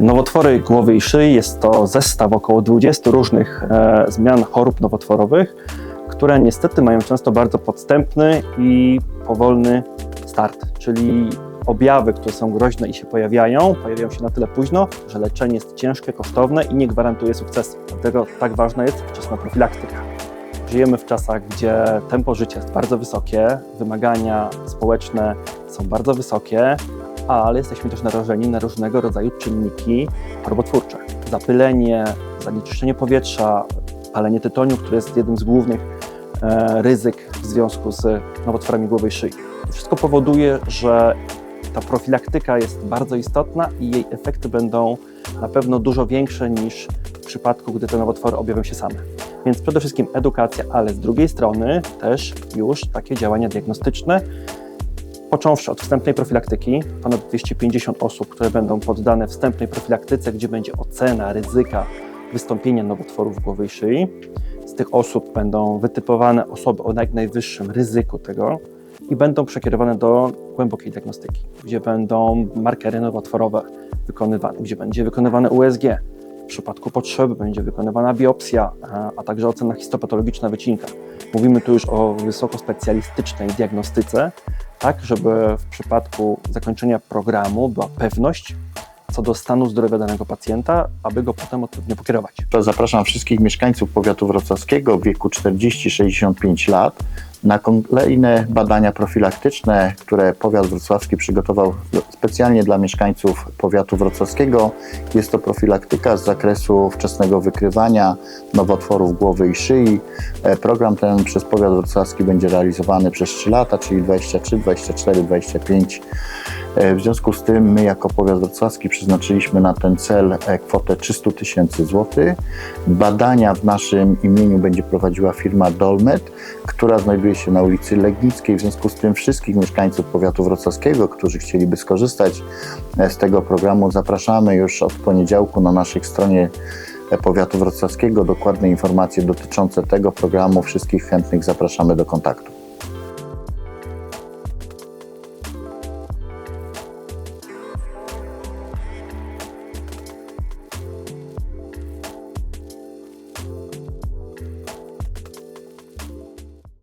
Nowotwory głowy i szyi jest to zestaw około 20 różnych e, zmian chorób nowotworowych, które niestety mają często bardzo podstępny i powolny start, czyli objawy, które są groźne i się pojawiają, pojawiają się na tyle późno, że leczenie jest ciężkie, kosztowne i nie gwarantuje sukcesu. Dlatego tak ważna jest wczesna profilaktyka. Żyjemy w czasach, gdzie tempo życia jest bardzo wysokie, wymagania społeczne są bardzo wysokie, ale jesteśmy też narażeni na różnego rodzaju czynniki chorobotwórcze. Zapylenie, zanieczyszczenie powietrza, palenie tytoniu, które jest jednym z głównych e, ryzyk w związku z nowotworami głowy i szyi. Wszystko powoduje, że ta profilaktyka jest bardzo istotna i jej efekty będą na pewno dużo większe niż w przypadku, gdy te nowotwory objawią się same. Więc przede wszystkim edukacja, ale z drugiej strony też już takie działania diagnostyczne, począwszy od wstępnej profilaktyki, ponad 250 osób, które będą poddane wstępnej profilaktyce, gdzie będzie ocena ryzyka wystąpienia nowotworów głowy i szyi. Z tych osób będą wytypowane osoby o najwyższym ryzyku tego i będą przekierowane do głębokiej diagnostyki, gdzie będą markery nowotworowe wykonywane, gdzie będzie wykonywane USG. W przypadku potrzeby będzie wykonywana biopsja, a także ocena histopatologiczna wycinka. Mówimy tu już o wysokospecjalistycznej diagnostyce, tak żeby w przypadku zakończenia programu była pewność co do stanu zdrowia danego pacjenta, aby go potem odpowiednio pokierować. Zapraszam wszystkich mieszkańców powiatu wrocławskiego w wieku 40-65 lat na kolejne badania profilaktyczne, które powiat wrocławski przygotował specjalnie dla mieszkańców powiatu wrocławskiego. Jest to profilaktyka z zakresu wczesnego wykrywania nowotworów głowy i szyi. E, Program ten przez powiat wrocławski będzie realizowany przez 3 lata, czyli 23, 24, 25. E, W związku z tym my jako powiat wrocławski przeznaczyliśmy na ten cel e, kwotę 300 tysięcy złotych. Badania w naszym imieniu będzie prowadziła firma Dolmet, która znajduje się na ulicy Legnickiej. W związku z tym wszystkich mieszkańców powiatu wrocławskiego, którzy chcieliby skorzystać e, z tego programu, zapraszamy już od poniedziałku na naszej stronie powiatu wrocławskiego. Dokładne informacje dotyczące tego programu. Wszystkich chętnych zapraszamy do kontaktu.